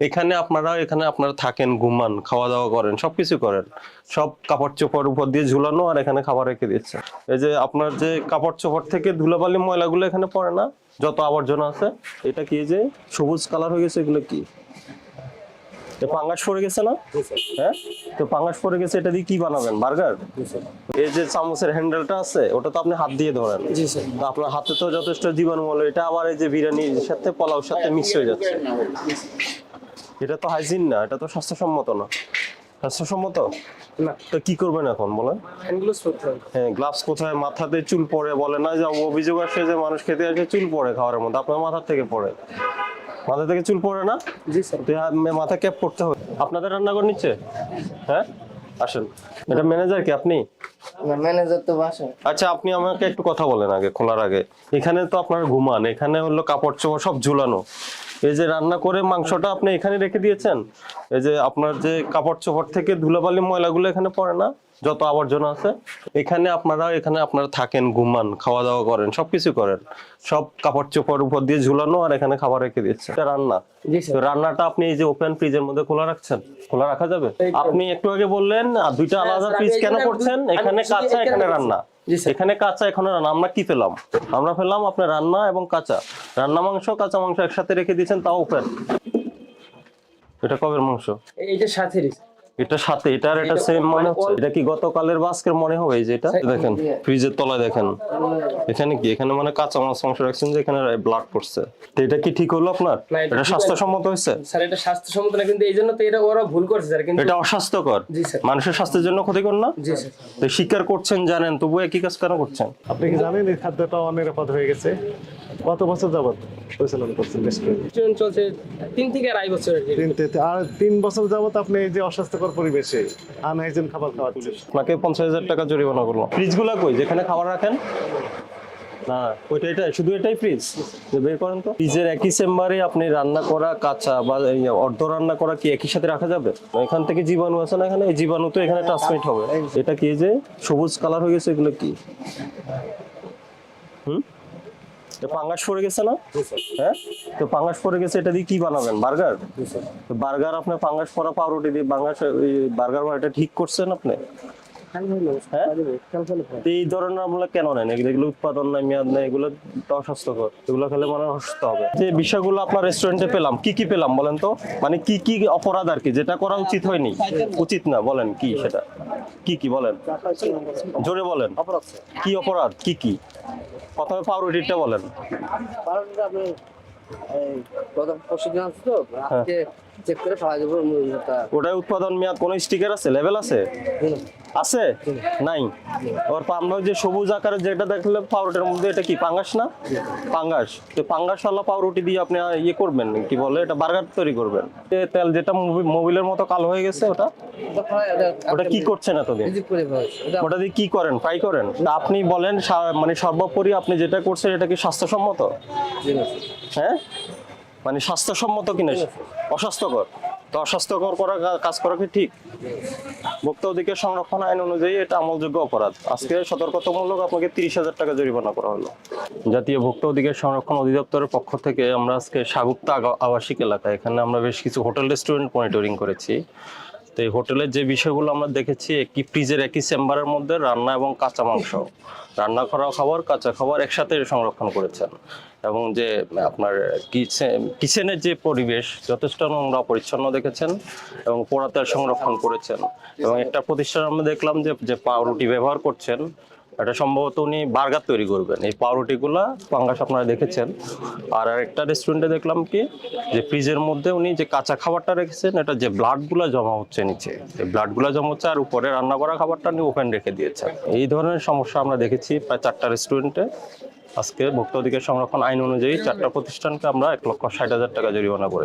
এখানে আপনারা এখানে আপনারা থাকেন ঘুমান খাওয়া দাওয়া করেন সবকিছু করেন। সব কাপড় চোপড় উপর দিয়ে ঝুলানো আর এখানে খাবার রেখে দিচ্ছে এই যে আপনার যে কাপড় চোপড় থেকে ধুলাবালি ময়লাগুলো এখানে পড়ে না যত আবর্জনা আছে এটা কি এই যে সবুজ কালার হয়ে গেছে এগুলো কি? তো পাঙ্গাস পড়ে গেছে না? হ্যাঁ? তো পাঙ্গাস পড়ে গেছে এটা দিয়ে কি বানাবেন বার্গার? এই যে চামচের হ্যান্ডেলটা আছে ওটা তো আপনি হাত দিয়ে ধরেন। তো আপনার হাতে তো যথেষ্ট জীবাণুমূল এটা আবার এই যে বিরিয়ানির সাথে পোলাওর সাথে মিক্স হয়ে যাচ্ছে। এটা তো হাইজিন না এটা তো স্বাস্থ্যসম্মত না। স্বাস্থ্যসম্মত? না। তো কি করবেন এখন বলেন? হ্যাঁ গ্লাভস কোথায়? মাথাতে চুল পড়ে বলে না যে অভিযোগ আসে যে মানুষ খেতে আসে চুল পড়ে খাওয়ার মধ্যে আপনার মাথার থেকে পড়ে। মাথা থেকে চুল পড়ে না? জি স্যার। মাথা ক্যাপ করতে হবে। আপনাদের রান্নাঘর নিচ্ছে হ্যাঁ? আসেন। এটা ম্যানেজার কি আপনি? ম্যানেজার তো বাসা আচ্ছা আপনি আমাকে একটু কথা বলেন আগে খোলার আগে। এখানে তো আপনারা ঘুমান এখানে হলো কাপড় চোপড় সব ঝুলানো। এই যে রান্না করে মাংসটা আপনি এখানে রেখে দিয়েছেন এই যে আপনার যে কাপড় চোপড় থেকে ধুলাবালি ময়লাগুলো এখানে পড়ে না? যত আবর্জনা আছে এখানে আপনারা এখানে আপনারা থাকেন ঘুমান খাওয়া দাওয়া করেন সবকিছু করেন। সব কাপড় চোপড় উপর দিয়ে ঝুলানো আর এখানে খাবার রেখে দিচ্ছে। রান্না। রান্নাটা আপনি এই যে ওপেন ফ্রিজের মধ্যে খোলা রাখছেন খোলা রাখা যাবে? আপনি একটু আগে বললেন আর দুইটা হ্যাঁ, আলাদা ফ্রিজ কেন করছেন? এখানে কাঁচা এখানে রান্না। এখানে কাঁচা এখানে রান্না। আমরা কি পেলাম? আমরা পেলাম আপনার রান্না এবং কাঁচা। রান্না মাংস কাঁচা মাংস একসাথে রেখে দিয়েছেন তাও ওপেন এটা কবের মাংস? এইটার সাথে এটা সাথে এটা আর এটা সেম মনে হচ্ছে? এটা কি গতকালের বা আজকের মনে হবে? এই যে এটা দেখেন ফ্রিজের তলায় দেখেন। এখানে কি? এখানে মানে কাঁচা মাছ মাংস রাখছেন যে এখানে ব্লাড পড়ছে। তো এটা কি ঠিক হলো আপনার? এটা স্বাস্থ্যসম্মত হয়েছে? স্যার এটা স্বাস্থ্যসম্মত না কিন্তু এই জন্য তো এটা ওরা ভুল করছে স্যার কিন্তু এটা অস্বাস্থ্যকর। জি স্যার। মানুষের স্বাস্থ্যের জন্য ক্ষতিকর না? জি স্যার। তো স্বীকার করছেন জানেন তবু একই কাজ কেন করছেন? আপনি কি জানেন এই খাদ্যটা অনিরাপদ হয়ে গেছে। কত বছর যাবত পরিচালনা করছেন রেস্টুরেন্ট চলছে তিন থেকে আড়াই বছর আর তিন তে- আর তিন বছর যাবত আপনি এই যে অস্বাস্থ্যকর পরিবেশে আনহাইজেন খাবার খাওয়াচ্ছেন আপনাকে পঞ্চাশ হাজার টাকা জরিমানা করল ফ্রিজগুলো কই? যেখানে খাবার রাখেন? না ওইটা এটাই শুধু এটাই ফ্রিজ যে বের করেন তো। ফ্রিজের একই চেম্বারে আপনি রান্না করা কাঁচা বা অর্ধ রান্না করা কি একই সাথে রাখা যাবে? এখান থেকে জীবাণু আছে না এখানে? এই জীবাণু তো এখানে ট্রান্সমিট হবে। এটা কি যে সবুজ কালার হয়ে গেছে এগুলো কি? হুম? পাঙ্গাস পড়ে গেছে না? হ্যাঁ? তো পাঙ্গাস পড়ে গেছে এটা দিয়ে কি বানাবেন? বার্গার? তো বার্গার আপনার পাঙ্গাস পরা পাউরুটি দিয়ে বাঙ্গাস ওই বার্গার এটা ঠিক করছেন আপনি? হ্যাঁ এই ধরনের আমরা কেন নেন? এগুলো উৎপাদন নাই মেয়াদ নাই এগুলো অস্বাস্থ্যকর। এগুলো খেলে মানে অসুস্থ হবে। যে বিষয়গুলো আপনার রেস্টুরেন্টে পেলাম। কি কি পেলাম বলেন তো? মানে কি কি অপরাধ আর কি? যেটা করা উচিত হয়নি। উচিত না বলেন কি সেটা? কি কি বলেন? জোরে বলেন। কি অপরাধ? কি কি? প্রথমে পাউরুটিটা বলেন। পাওয়া যাবে মুরগিটা ওটাই উৎপাদন মেয়াদ কোনো স্টিকার আছে? লেভেল আছে? আছে? নাই? ওর আমরা যে সবুজ আকারের যেটা দেখলে পাউরুটির মধ্যে এটা কি পাঙ্গাস না? পাঙ্গাস। তো পাঙ্গাস ওয়ালা পাউরুটি দিয়ে আপনি ইয়ে করবেন কি বলে এটা বার্গার তৈরি করবেন। তেল যেটা মোবি- মোবিলের মতো কালো হয়ে গেছে ওটা? ওটা কি করছেন এতদিন? ওটা দিয়ে কি করেন? ফ্রাই করেন? তা আপনি বলেন মানে সর্বোপরি আপনি যেটা করছেন এটা কি স্বাস্থ্যসম্মত? হ্যাঁ? মানে স্বাস্থ্যসম্মত কিনা? অস্বাস্থ্যকর? তো অস্বাস্থ্যকর করা কাজ করা কি ঠিক? ভোক্তা অধিকার সংরক্ষণ আইন অনুযায়ী এটা আমলযোগ্য অপরাধ। আজকে সতর্কতামূলক আপনাকে তিরিশ হাজার টাকা জরিমানা করা হলো। জাতীয় ভোক্তা অধিকার সংরক্ষণ অধিদপ্তরের পক্ষ থেকে আমরা আজকে সাগুপ্তা আবাসিক এলাকা এখানে আমরা বেশ কিছু হোটেল, রেস্টুরেন্ট মনিটরিং করেছি। তো এই হোটেলের যে বিষয়গুলো আমরা দেখেছি, একটি ফ্রিজের একই চেম্বারের মধ্যে রান্না এবং কাঁচা মাংস। রান্না করা খাবার, কাঁচা খাবার একসাথে সংরক্ষণ করেছেন। এবং যে আপনার কিচেনের যে পরিবেশ, যথেষ্ট নোংরা, পরিচ্ছন্ন দেখেছেন এবং পোড়াতে সংরক্ষণ করেছেন। এবং একটা প্রতিষ্ঠান আমরা দেখলাম যে যে পাউরুটি ব্যবহার করছেন এটা সম্ভবত উনি বার্গার তৈরি করবেন। এই পাউরুটিগুলা পাঙ্গাস আপনারা দেখেছেন। আর একটা রেস্টুরেন্টে দেখলাম কি, যে ফ্রিজের মধ্যে উনি যে কাঁচা খাবারটা রেখেছেন, এটা যে ব্লাডগুলো জমা হচ্ছে নিচে। এই ব্লাডগুলো জমা হচ্ছে আর উপরে রান্না করা খাবারটা উনি ওপেন রেখে দিয়েছেন। এই ধরনের সমস্যা আমরা দেখেছি প্রায় চারটা রেস্টুরেন্টে আজকে ভোক্তা অধিকার সংরক্ষণ আইন অনুযায়ী চারটা প্রতিষ্ঠানকে আমরা এক লক্ষ ষাট হাজার টাকা জরিমানা করেছি।